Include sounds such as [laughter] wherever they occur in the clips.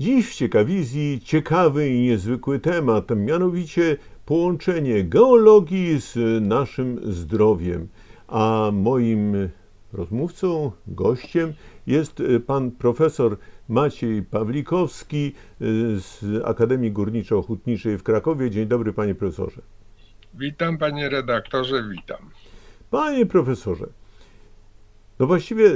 Dziś w Ciekawizji ciekawy i niezwykły temat, mianowicie połączenie geologii z naszym zdrowiem. A moim rozmówcą, gościem jest pan profesor Maciej Pawlikowski z Akademii Górniczo-Hutniczej w Krakowie. Dzień dobry panie profesorze. Witam panie redaktorze, witam. Panie profesorze, no właściwie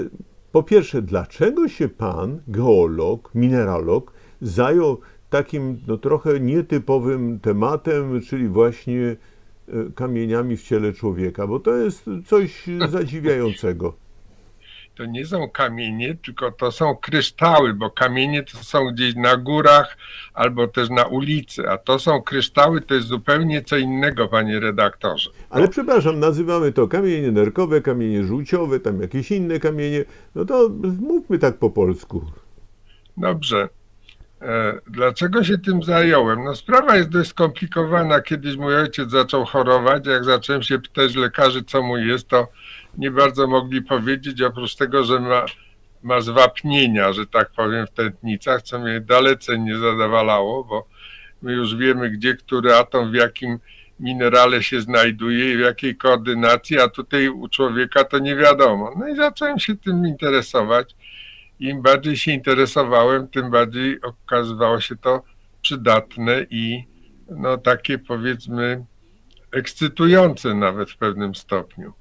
po pierwsze, dlaczego się pan, geolog, mineralog, zajął takim no, trochę nietypowym tematem, czyli właśnie e, kamieniami w ciele człowieka, bo to jest coś [laughs] zadziwiającego. To nie są kamienie, tylko to są kryształy, bo kamienie to są gdzieś na górach albo też na ulicy, a to są kryształy, to jest zupełnie co innego, panie redaktorze. Ale przepraszam, nazywamy to kamienie nerkowe, kamienie żółciowe, tam jakieś inne kamienie. No to mówmy tak po polsku. Dobrze. E, Dlaczego się tym zająłem? No sprawa jest dość skomplikowana. Kiedyś mój ojciec zaczął chorować. Jak zacząłem się pytać lekarzy, co mu jest, to nie bardzo mogli powiedzieć, oprócz tego, że ma, ma zwapnienia, że tak powiem, w tętnicach, co mnie dalece nie zadowalało, bo my już wiemy, gdzie który atom w jakim minerale się znajduje i w jakiej koordynacji, a tutaj u człowieka to nie wiadomo. No i zacząłem się tym interesować. Im bardziej się interesowałem, tym bardziej okazywało się to przydatne i no takie powiedzmy ekscytujące nawet w pewnym stopniu.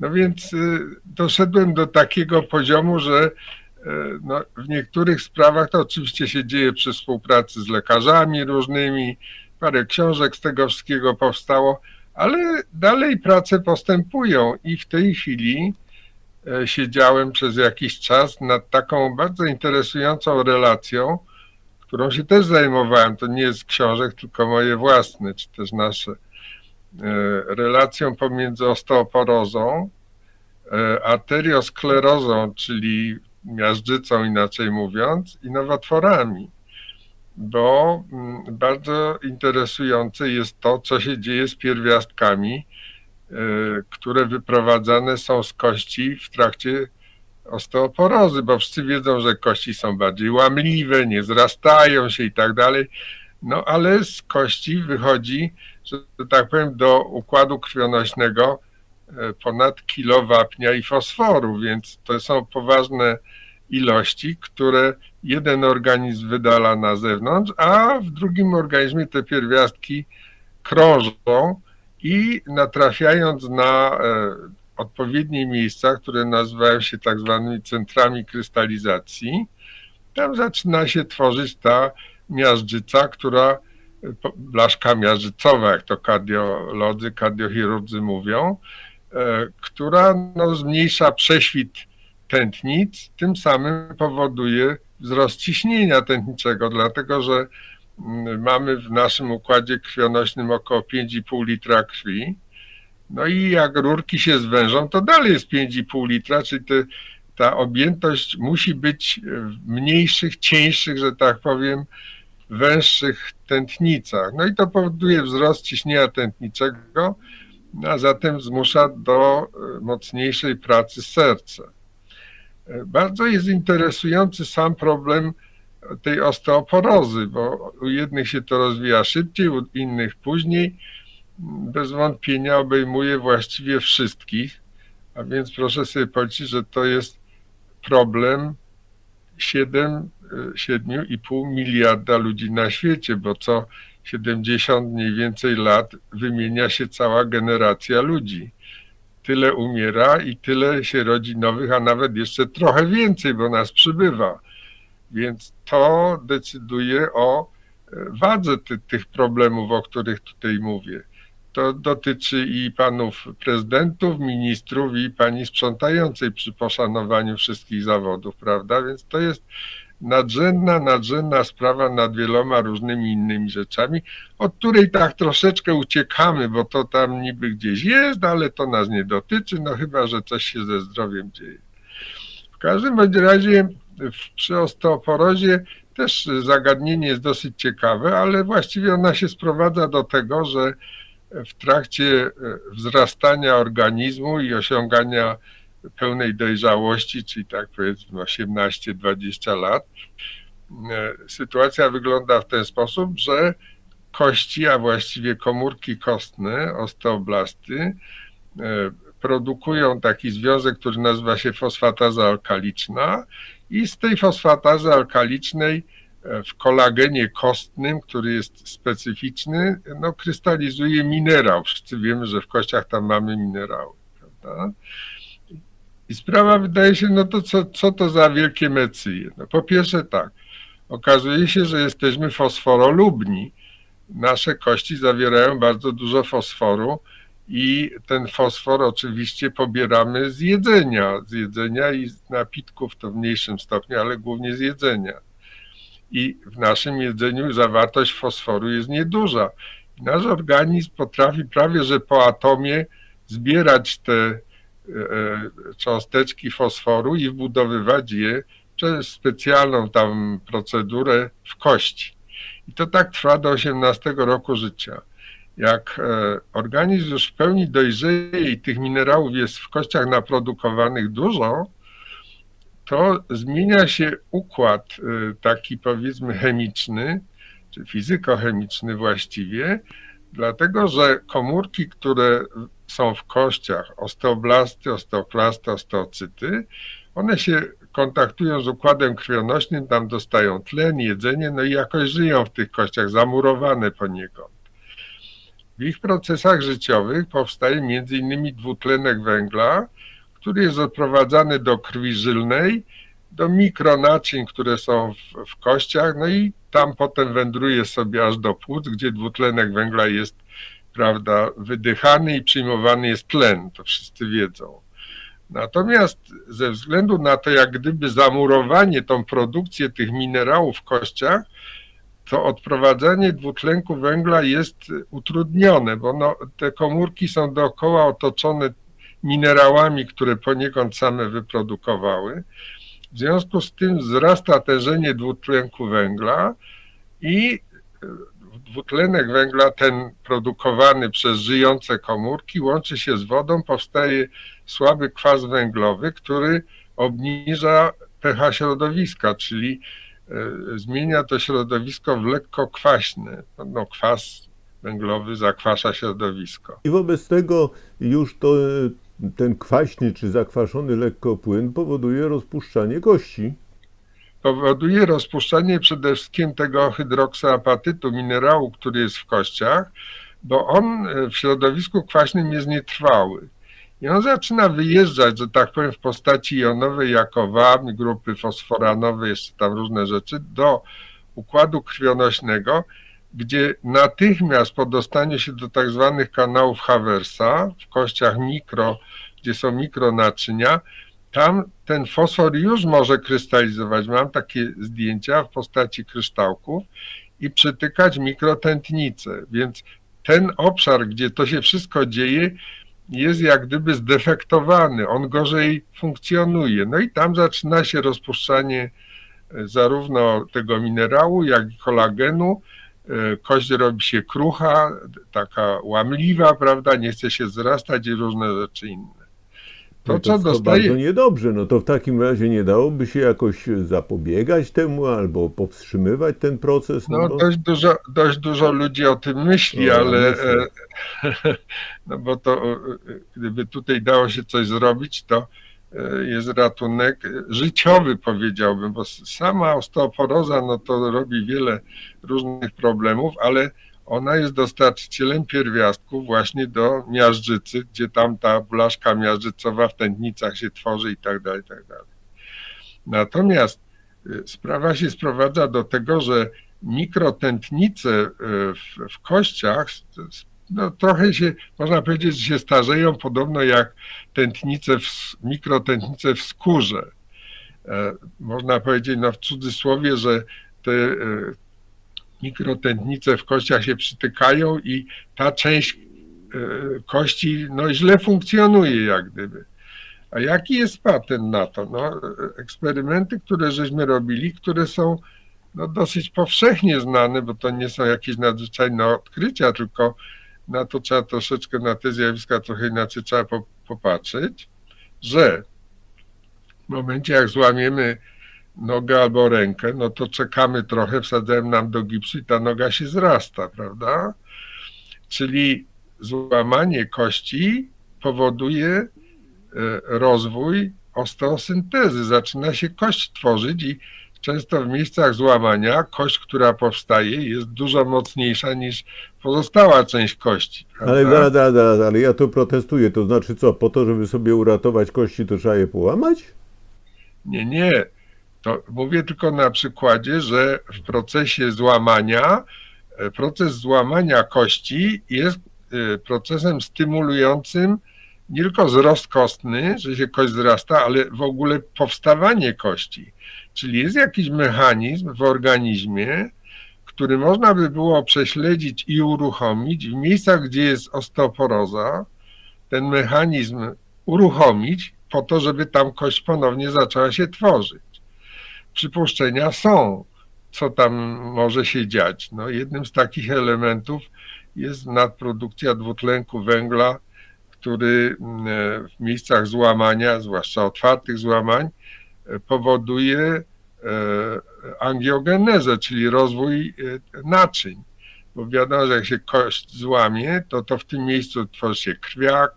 No więc y, doszedłem do takiego poziomu, że y, no, w niektórych sprawach to oczywiście się dzieje przy współpracy z lekarzami różnymi, parę książek z tego wszystkiego powstało, ale dalej prace postępują i w tej chwili siedziałem przez jakiś czas nad taką bardzo interesującą relacją, którą się też zajmowałem. To nie jest książek, tylko moje własne, czy też nasze. E, Relacją pomiędzy osteoporozą, e, arteriosklerozą, czyli miażdżycą inaczej mówiąc, i nowotworami bo mm, bardzo interesujące jest to, co się dzieje z pierwiastkami, które wyprowadzane są z kości w trakcie osteoporozy, bo wszyscy wiedzą, że kości są bardziej łamliwe, nie zrastają się i tak dalej. No ale z kości wychodzi, że tak powiem, do układu krwionośnego y, ponad kilo wapnia i fosforu, więc to są poważne ilości, które jeden organizm wydala na zewnątrz, a w drugim organizmie te pierwiastki krążą i natrafiając na e, odpowiednie miejsca, które nazywają się tak zwanymi centrami krystalizacji, tam zaczyna się tworzyć ta miażdżyca, która, e, blaszka miażdżycowa, jak to kardiolodzy, kardiochirurdzy mówią, e, która no, zmniejsza prześwit tętnic, tym samym powoduje wzrost ciśnienia tętniczego, dlatego że mamy w naszym układzie krwionośnym około 5,5 litra krwi. No i jak rurki się zwężą, to dalej jest 5,5 litra, czyli te, ta objętość musi być w mniejszych, cieńszych, że tak powiem, węższych tętnicach. No i to powoduje wzrost ciśnienia tętniczego, a zatem zmusza do e, mocniejszej pracy serca. Bardzo jest interesujący sam problem tej osteoporozy, bo u jednych się to rozwija szybciej, u innych później. Bez wątpienia obejmuje właściwie wszystkich, a więc proszę sobie policzyć, że to jest problem 7, y, 7,5 miliarda ludzi na świecie, bo co 70 mniej więcej lat wymienia się cała generacja ludzi tyle umiera i tyle się rodzi nowych, a nawet jeszcze trochę więcej, bo nas przybywa. Więc to decyduje o e, wadze ty, tych problemów, o których tutaj mówię. To dotyczy i panów prezydentów, ministrów i pani sprzątającej przy poszanowaniu wszystkich zawodów, prawda? Więc to jest nadrzędna, nadrzędna sprawa nad wieloma różnymi innymi rzeczami, od której tak troszeczkę uciekamy, bo to tam niby gdzieś jest, ale to nas nie dotyczy, no chyba, że coś się ze zdrowiem dzieje. W każdym razie w- przy osteoporozie też zagadnienie jest dosyć ciekawe, ale właściwie ona się sprowadza do tego, że w trakcie e, wzrastania organizmu i osiągania pełnej dojrzałości, czyli tak powiedzmy 18-20 lat, sytuacja wygląda w ten sposób, że kości, a właściwie komórki kostne, osteoblasty, e, produkują taki związek, który nazywa się fosfataza alkaliczna i z tej fosfatazy alkalicznej e, w kolagenie kostnym, który jest specyficzny, no, krystalizuje minerał. Wszyscy wiemy, że w kościach tam mamy minerały. Prawda? I sprawa wydaje się, no to co, co to za wielkie mecyje? No po pierwsze tak, okazuje się, że jesteśmy fosforolubni. Nasze kości zawierają bardzo dużo fosforu i ten fosfor oczywiście pobieramy z jedzenia, z jedzenia i z napitków to w mniejszym stopniu, ale głównie z jedzenia. I w naszym jedzeniu zawartość fosforu jest nieduża. Nasz organizm potrafi prawie że po atomie zbierać te e, cząsteczki fosforu i wbudowywać je przez specjalną tam procedurę w kości. I to tak trwa do 18 roku życia. Jak e, organizm już w pełni dojrzeje i tych minerałów jest w kościach naprodukowanych dużo, to zmienia się układ e, taki powiedzmy chemiczny, czy fizykochemiczny właściwie, dlatego że komórki, które są w kościach, osteoblasty, osteoklasty, osteocyty, one się kontaktują z układem krwionośnym, tam dostają tlen, jedzenie, no i jakoś żyją w tych kościach, zamurowane poniekąd. W ich procesach życiowych powstaje innymi dwutlenek węgla, który jest odprowadzany do krwi żylnej, do mikronaczyń, które są w, w kościach, no i tam potem wędruje sobie aż do płuc, gdzie dwutlenek węgla jest, prawda, wydychany i przyjmowany jest tlen, to wszyscy wiedzą. Natomiast ze względu na to, jak gdyby zamurowanie tą produkcję tych minerałów w kościach, to odprowadzanie dwutlenku węgla jest utrudnione, bo no, te komórki są dookoła otoczone minerałami, które poniekąd same wyprodukowały. W związku z tym wzrasta tężenie dwutlenku węgla i dwutlenek węgla, ten produkowany przez żyjące komórki, łączy się z wodą, powstaje słaby kwas węglowy, który obniża pH środowiska, czyli e, zmienia to środowisko w lekko kwaśne. No, kwas węglowy zakwasza środowisko. I wobec tego już to e, ten kwaśny czy zakwaszony lekko płyn powoduje rozpuszczanie kości. Powoduje rozpuszczanie przede wszystkim tego hydroksyapatytu, minerału, który jest w kościach, bo on e, w środowisku kwaśnym jest nietrwały. I on zaczyna wyjeżdżać, że tak powiem, w postaci jonowej, jako wapń, grupy fosforanowe, jeszcze tam różne rzeczy, do układu krwionośnego, gdzie natychmiast po dostaniu się do tak zwanych kanałów Haversa, w kościach mikro, gdzie są mikronaczynia, tam ten fosfor już może krystalizować. Mam takie zdjęcia w postaci kryształków i przytykać mikrotętnice, więc ten obszar, gdzie to się wszystko dzieje, jest jak gdyby zdefektowany, on gorzej funkcjonuje. No i tam zaczyna się rozpuszczanie e, zarówno tego minerału, jak i kolagenu. E, kość robi się krucha, taka łamliwa, prawda, nie chce się wzrastać i różne rzeczy inne. To, No co to dostaje, bardzo niedobrze. No to w takim razie nie dałoby się jakoś zapobiegać temu albo powstrzymywać ten proces. no bo- dość dużo, dość dużo ludzi o tym myśli, No, ale e, [laughs] no bo to e, gdyby tutaj dało się coś zrobić, to e, jest ratunek życiowy powiedziałbym, bo sama osteoporoza no to robi wiele różnych problemów, ale ona jest dostarczycielem pierwiastków właśnie do miażdżycy, gdzie tam ta blaszka miażdżycowa w tętnicach się tworzy i tak dalej, tak dalej. Natomiast y, sprawa się sprowadza do tego, że mikrotętnice y, w, w kościach no, trochę się, można powiedzieć, się starzeją podobno jak tętnice, w, mikrotętnice w skórze. E, Można powiedzieć, no w cudzysłowie, że te e, mikrotętnice w kościach się przytykają i ta część e, kości no, źle funkcjonuje jak gdyby. A jaki jest patent na to? No, eksperymenty, które żeśmy robili, które są no, dosyć powszechnie znane, bo to nie są jakieś nadzwyczajne odkrycia, tylko na to trzeba troszeczkę, na te zjawiska trochę inaczej trzeba po, popatrzeć, że w momencie jak złamiemy nogę albo rękę, no to czekamy trochę, wsadzałem nam do gipsu i ta noga się zrasta, prawda? Czyli złamanie kości powoduje e, rozwój osteosyntezy. Zaczyna się kość tworzyć i często w miejscach złamania kość, która powstaje, jest dużo mocniejsza niż pozostała część kości. Ale zaraz, zaraz, zaraz, ale ja to protestuję. To znaczy co, po to, żeby sobie uratować kości, to trzeba je połamać? Nie, nie. To mówię tylko na przykładzie, że w procesie złamania, e, proces złamania kości jest e, procesem stymulującym nie tylko wzrost kostny, że się kość wzrasta, ale w ogóle powstawanie kości. Czyli jest jakiś mechanizm w organizmie, który można by było prześledzić i uruchomić w miejscach, gdzie jest osteoporoza, ten mechanizm uruchomić po to, żeby tam kość ponownie zaczęła się tworzyć. Przypuszczenia są, co tam może się dziać. No, jednym z takich elementów jest nadprodukcja dwutlenku węgla, który mm, e, w miejscach złamania, zwłaszcza otwartych złamań, e, powoduje e, angiogenezę, czyli rozwój naczyń. Bo wiadomo, że jak się kość złamie, to, to w tym miejscu tworzy się krwiak,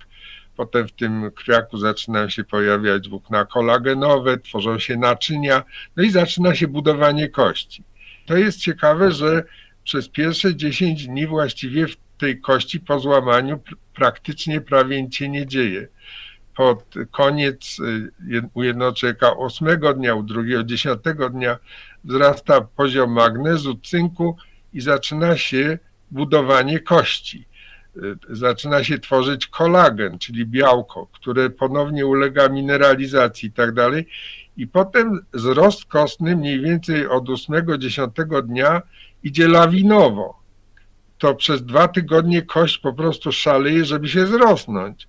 potem w tym krwiaku zaczynają się pojawiać włókna kolagenowe, tworzą się naczynia, no i zaczyna się budowanie kości. To jest ciekawe, że przez pierwsze 10 dni właściwie w tej kości po złamaniu pr- praktycznie prawie nic się nie dzieje. Pod koniec y, u jednego człowieka 8 dnia, u drugiego 10 dnia wzrasta poziom magnezu, cynku i zaczyna się budowanie kości. Y, Zaczyna się tworzyć kolagen, czyli białko, które ponownie ulega mineralizacji i tak dalej. I potem wzrost kostny mniej więcej od 8-10 dnia idzie lawinowo. To przez dwa tygodnie kość po prostu szaleje, żeby się zrosnąć.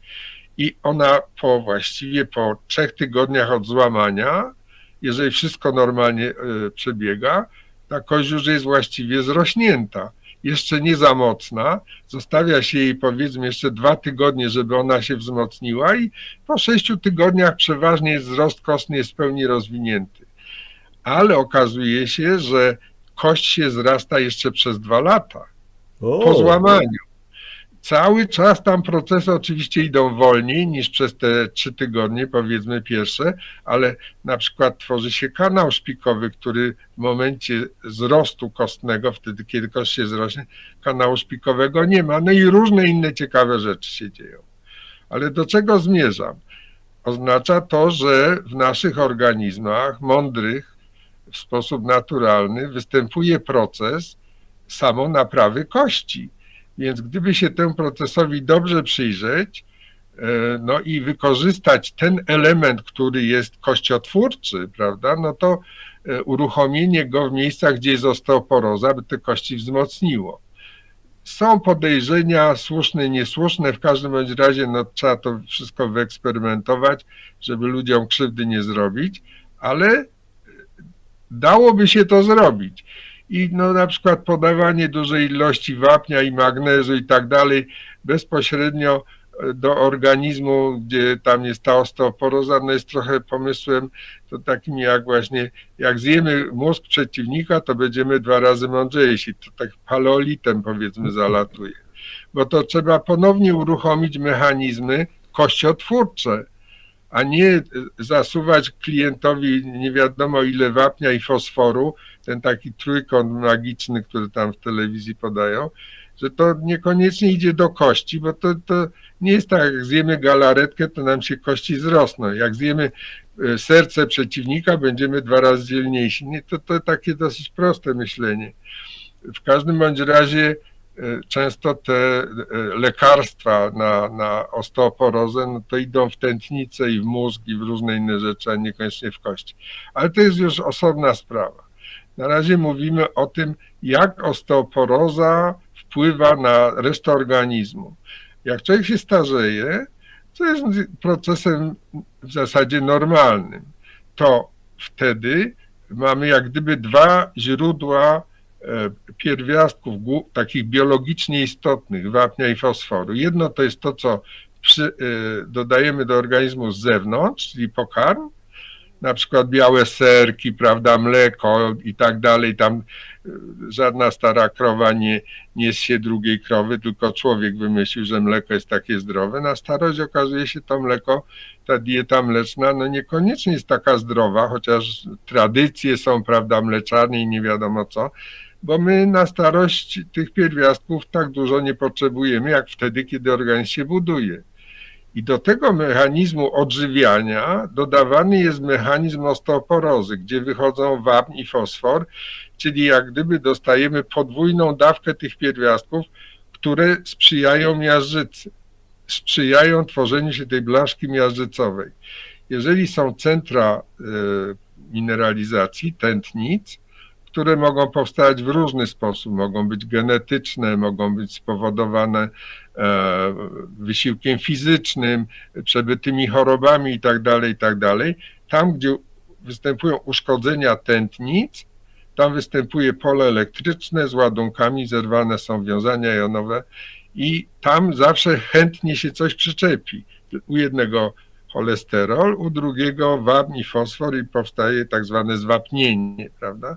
I ona po właściwie po trzech tygodniach od złamania, jeżeli wszystko normalnie y, przebiega, ta kość już jest właściwie zrośnięta. Jeszcze nie za mocna, zostawia się jej powiedzmy jeszcze dwa tygodnie, żeby ona się wzmocniła i po sześciu tygodniach przeważnie wzrost kostny jest w pełni rozwinięty. Ale okazuje się, że kość się zrasta jeszcze przez dwa lata O, po złamaniu. Cały czas tam procesy oczywiście idą wolniej niż przez te trzy tygodnie, powiedzmy pierwsze, ale na przykład tworzy się kanał szpikowy, który w momencie wzrostu kostnego, wtedy kiedy kość się zrośnie, kanału szpikowego nie ma. No i różne inne ciekawe rzeczy się dzieją. Ale do czego zmierzam? Oznacza to, że w naszych organizmach mądrych w sposób naturalny występuje proces samonaprawy kości. Więc gdyby się temu procesowi dobrze przyjrzeć, e, no i wykorzystać ten element, który jest kościotwórczy, prawda, no to e, uruchomienie go w miejscach, gdzie jest osteoporoza, by te kości wzmocniło. Są podejrzenia słuszne, niesłuszne, w każdym bądź razie no, trzeba to wszystko wyeksperymentować, żeby ludziom krzywdy nie zrobić, ale e, dałoby się to zrobić i no na przykład podawanie dużej ilości wapnia i magnezu i tak dalej bezpośrednio e, do organizmu, gdzie tam jest ta osteoporoza, no jest trochę pomysłem to takim jak właśnie, jak zjemy mózg przeciwnika, to będziemy dwa razy mądrzejsi. To tak paleolitem powiedzmy zalatuje. Bo to trzeba ponownie uruchomić mechanizmy kościotwórcze, a nie zasuwać klientowi nie wiadomo ile wapnia i fosforu, ten taki trójkąt magiczny, który tam w telewizji podają, że to niekoniecznie idzie do kości, bo to, to nie jest tak, jak zjemy galaretkę, to nam się kości zrosną. Jak zjemy e, serce przeciwnika, będziemy dwa razy dzielniejsi. Nie, to, to takie dosyć proste myślenie. W każdym bądź razie często te e, lekarstwa na, na osteoporozę, no to idą w tętnicę i w mózg i w różne inne rzeczy, a niekoniecznie w kości. Ale to jest już osobna sprawa. Na razie mówimy o tym, jak osteoporoza wpływa na resztę organizmu. Jak człowiek się starzeje, co jest procesem w zasadzie normalnym, to wtedy mamy jak gdyby dwa źródła pierwiastków głó- takich biologicznie istotnych, wapnia i fosforu. Jedno to jest to, co przy, e, dodajemy do organizmu z zewnątrz, czyli pokarm, na przykład białe serki, prawda, mleko i tak dalej, tam y, żadna stara krowa nie, nie zsie drugiej krowy, tylko człowiek wymyślił, że mleko jest takie zdrowe. Na starość okazuje się to mleko, ta dieta mleczna, no niekoniecznie jest taka zdrowa, chociaż tradycje są, prawda, mleczarnie i nie wiadomo co, bo my na starość tych pierwiastków tak dużo nie potrzebujemy, jak wtedy, kiedy organizm się buduje. I do tego mechanizmu odżywiania dodawany jest mechanizm osteoporozy, gdzie wychodzą wapń i fosfor, czyli jak gdyby dostajemy podwójną dawkę tych pierwiastków, które sprzyjają miażdżycy, sprzyjają tworzeniu się tej blaszki miażdżycowej. Jeżeli są centra y, mineralizacji, tętnic, które mogą powstać w różny sposób, mogą być genetyczne, mogą być spowodowane e, wysiłkiem fizycznym, przebytymi chorobami itd., itd. Tam, gdzie występują uszkodzenia tętnic, tam występuje pole elektryczne z ładunkami, zerwane są wiązania jonowe i tam zawsze chętnie się coś przyczepi. U jednego cholesterol, u drugiego wapń i fosfor i powstaje tak zwane zwapnienie, prawda?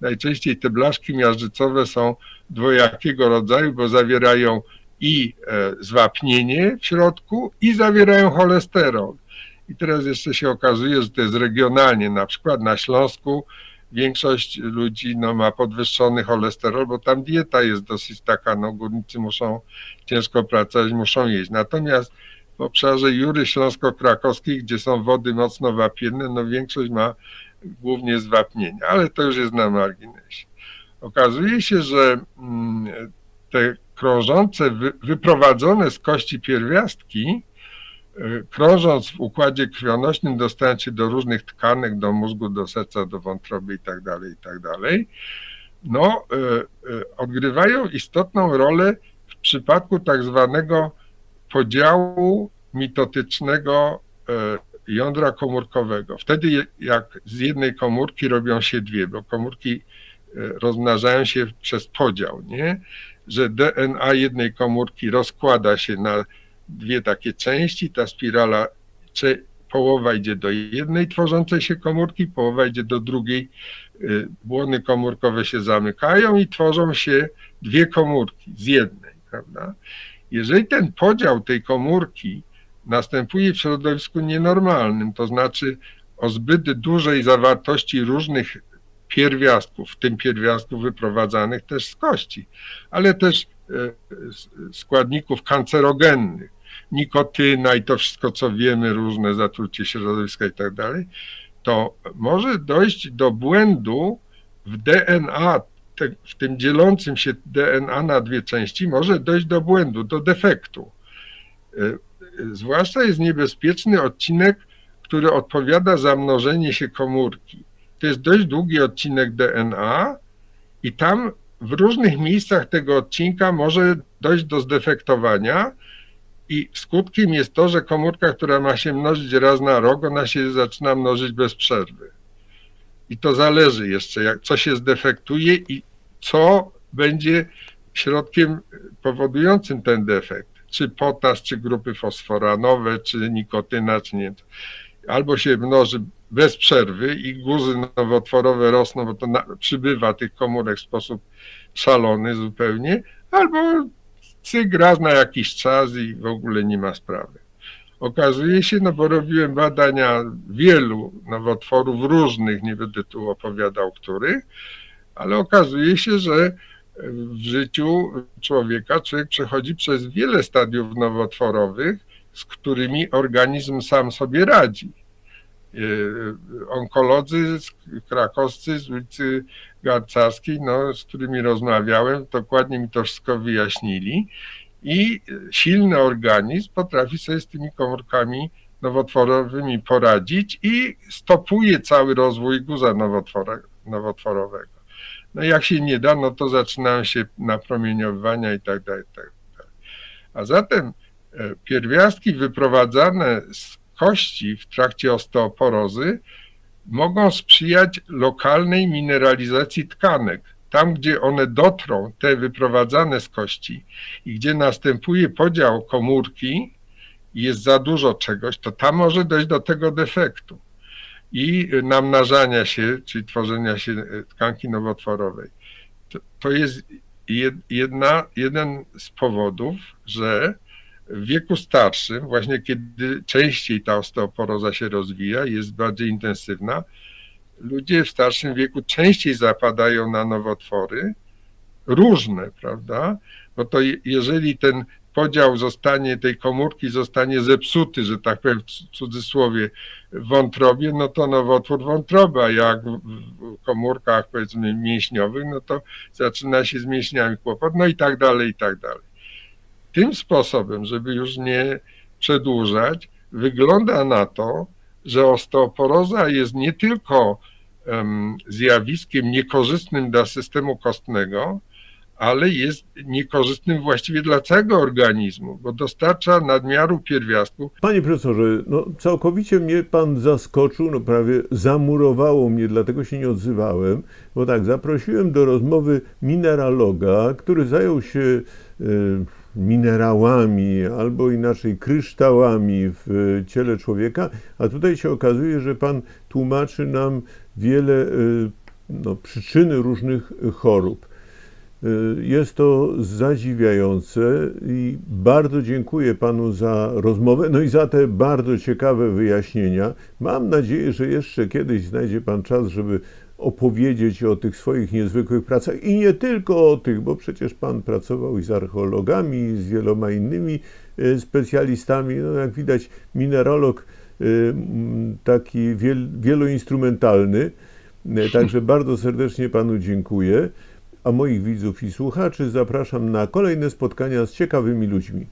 Najczęściej te blaszki miażdżycowe są dwojakiego rodzaju, bo zawierają i e, zwapnienie w środku i zawierają cholesterol. I teraz jeszcze się okazuje, że to jest regionalnie, na przykład na Śląsku większość ludzi no, ma podwyższony cholesterol, bo tam dieta jest dosyć taka, no górnicy muszą ciężko pracować, muszą jeść. Natomiast w obszarze Jury Śląsko-Krakowskiej, gdzie są wody mocno wapienne, no większość ma głównie zwapnienia, ale to już jest na marginesie. Okazuje się, że mm, te krążące, wyprowadzone z kości pierwiastki, y, krążąc w układzie krwionośnym, dostając się do różnych tkanek, do mózgu, do serca, do wątroby itd., tak itd., tak no, y, y, odgrywają istotną rolę w przypadku tak zwanego podziału mitotycznego jądra komórkowego. Wtedy jak z jednej komórki robią się dwie, bo komórki e, rozmnażają się przez podział, nie? Że DNA jednej komórki rozkłada się na dwie takie części, ta spirala, połowa idzie do jednej tworzącej się komórki, połowa idzie do drugiej, e, błony komórkowe się zamykają i tworzą się dwie komórki z jednej, prawda? Jeżeli ten podział tej komórki następuje w środowisku nienormalnym, to znaczy o zbyt dużej zawartości różnych pierwiastków, w tym pierwiastków wyprowadzanych też z kości, ale też e, składników kancerogennych, nikotyna i to wszystko, co wiemy, różne zatrucie środowiska i tak dalej, to może dojść do błędu w DNA, w tym dzielącym się DNA na dwie części, może dojść do błędu, do defektu. Zwłaszcza jest niebezpieczny odcinek, który odpowiada za mnożenie się komórki. To jest dość długi odcinek DNA i tam w różnych miejscach tego odcinka może dojść do zdefektowania i skutkiem jest to, że komórka, która ma się mnożyć raz na rok, ona się zaczyna mnożyć bez przerwy. I to zależy jeszcze, jak, co się zdefektuje i co będzie środkiem powodującym ten defekt czy potas, czy grupy fosforanowe, czy nikotyna, czy nie. Albo się mnoży bez przerwy i guzy nowotworowe rosną, bo to na, przybywa tych komórek w sposób szalony zupełnie, albo cyk raz na jakiś czas i w ogóle nie ma sprawy. Okazuje się, no bo robiłem badania wielu nowotworów różnych, nie będę tu opowiadał których, ale okazuje się, że w życiu człowieka człowiek przechodzi przez wiele stadiów nowotworowych, z którymi organizm sam sobie radzi. E, onkolodzy krakowscy z ulicy Garcarskiej, no, z którymi rozmawiałem, dokładnie mi to wszystko wyjaśnili. I silny organizm potrafi sobie z tymi komórkami nowotworowymi poradzić i stopuje cały rozwój guza nowotworowego. No jak się nie da, no to zaczynają się napromieniowania i tak dalej, tak. A zatem e, pierwiastki wyprowadzane z kości w trakcie osteoporozy mogą sprzyjać lokalnej mineralizacji tkanek. Tam, gdzie one dotrą, te wyprowadzane z kości i gdzie następuje podział komórki, jest za dużo czegoś, to tam może dojść do tego defektu. I namnażania się, czyli tworzenia się e, tkanki nowotworowej. To, to jest jed- jedna, jeden z powodów, że w wieku starszym, właśnie kiedy częściej ta osteoporoza się rozwija, jest bardziej intensywna, ludzie w starszym wieku częściej zapadają na nowotwory, różne, prawda? No to je- jeżeli ten podział zostanie, tej komórki zostanie zepsuty, że tak powiem w cu- cudzysłowie, w wątrobie, no to nowotwór wątroba, jak w komórkach powiedzmy mięśniowych, no to zaczyna się z mięśniami kłopot, no i tak dalej, i tak dalej. Tym sposobem, żeby już nie przedłużać, wygląda na to, że osteoporoza jest nie tylko em, zjawiskiem niekorzystnym dla systemu kostnego, ale jest niekorzystnym właściwie dla całego organizmu, bo dostarcza nadmiaru pierwiastków, Panie profesorze, no całkowicie mnie pan zaskoczył, no prawie zamurowało mnie, dlatego się nie odzywałem, bo tak, zaprosiłem do rozmowy mineraloga, który zajął się e, minerałami albo inaczej kryształami w e, ciele człowieka, a tutaj się okazuje, że pan tłumaczy nam wiele e, no, przyczyny różnych chorób. Y, Jest to zadziwiające i bardzo dziękuję panu za rozmowę, no i za te bardzo ciekawe wyjaśnienia. Mam nadzieję, że jeszcze kiedyś znajdzie pan czas, żeby opowiedzieć o tych swoich niezwykłych pracach i nie tylko o tych, bo przecież pan pracował i z archeologami, i z wieloma innymi y, specjalistami. No jak widać, mineralog y, m, taki wiel, wieloinstrumentalny. Także bardzo serdecznie panu dziękuję. A moich widzów i słuchaczy zapraszam na kolejne spotkania z ciekawymi ludźmi.